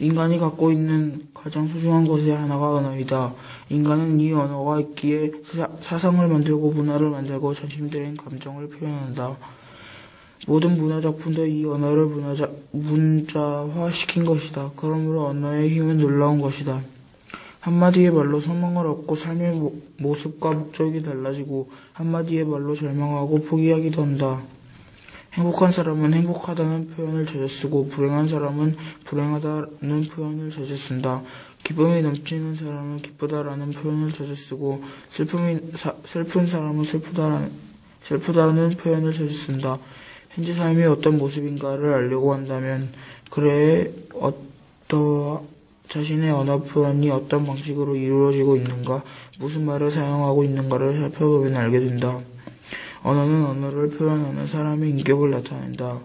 인간이 갖고 있는 가장 소중한 것의 하나가 언어이다. 인간은 이 언어가 있기에 사, 사상을 만들고 문화를 만들고 전심들인 감정을 표현한다. 모든 문화 작품도 이 언어를 문화자, 문자화시킨 것이다. 그러므로 언어의 힘은 놀라운 것이다. 한마디의 말로 소망을 얻고 삶의 모, 모습과 목적이 달라지고 한마디의 말로 절망하고 포기하기도 한다. 행복한 사람은 행복하다는 표현을 자주 쓰고 불행한 사람은 불행하다는 표현을 자주 쓴다. 기쁨이 넘치는 사람은 기쁘다라는 표현을 자주 쓰고 슬픔이 사, 슬픈 사람은 슬프다라는 슬프다는 표현을 자주 쓴다. 현재 삶이 어떤 모습인가를 알려고 한다면 그래 어떠 자신의 언어 표현이 어떤 방식으로 이루어지고 있는가, 무슨 말을 사용하고 있는가를 살펴보면 알게 된다. 언어는 언어를 표현하는 사람의 인격을 나타낸다.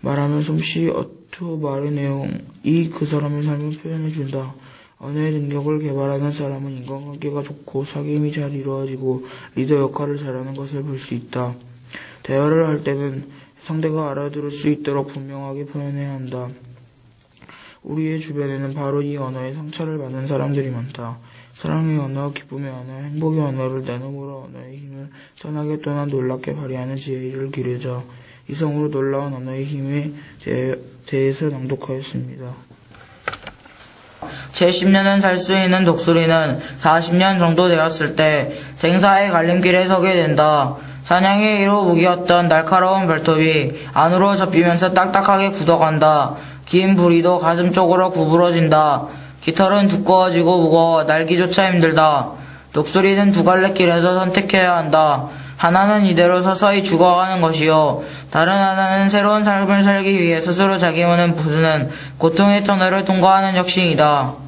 말하는 솜씨, 어투, 말의 내용이 그 사람의 삶을 표현해준다. 언어의 능력을 개발하는 사람은 인간관계가 좋고 사귐이 잘 이루어지고 리더 역할을 잘하는 것을 볼 수 있다. 대화를 할 때는 상대가 알아들을 수 있도록 분명하게 표현해야 한다. 우리의 주변에는 바로 이 언어에 상처를 받는 사람들이 많다. 사랑의 언어, 기쁨의 언어, 행복의 언어를 나눔으로 언어의 힘을 선하게 또는 놀랍게 발휘하는 지혜를 기르자. 이성으로 놀라운 언어의 힘에 대해, 대해서 낭독하였습니다. 제10년은 살 수 있는 독수리는 40년 정도 되었을 때 생사의 갈림길에 서게 된다. 사냥의 이로 무기였던 날카로운 발톱이 안으로 접히면서 딱딱하게 굳어간다. 긴 부리도 가슴 쪽으로 구부러진다. 깃털은 두꺼워지고 무거워 날기조차 힘들다. 독수리는 두 갈래 길에서 선택해야 한다. 하나는 이대로 서서히 죽어가는 것이요. 다른 하나는 새로운 삶을 살기 위해 스스로 자기 몸을 부수는 고통의 터널을 통과하는 혁신이다.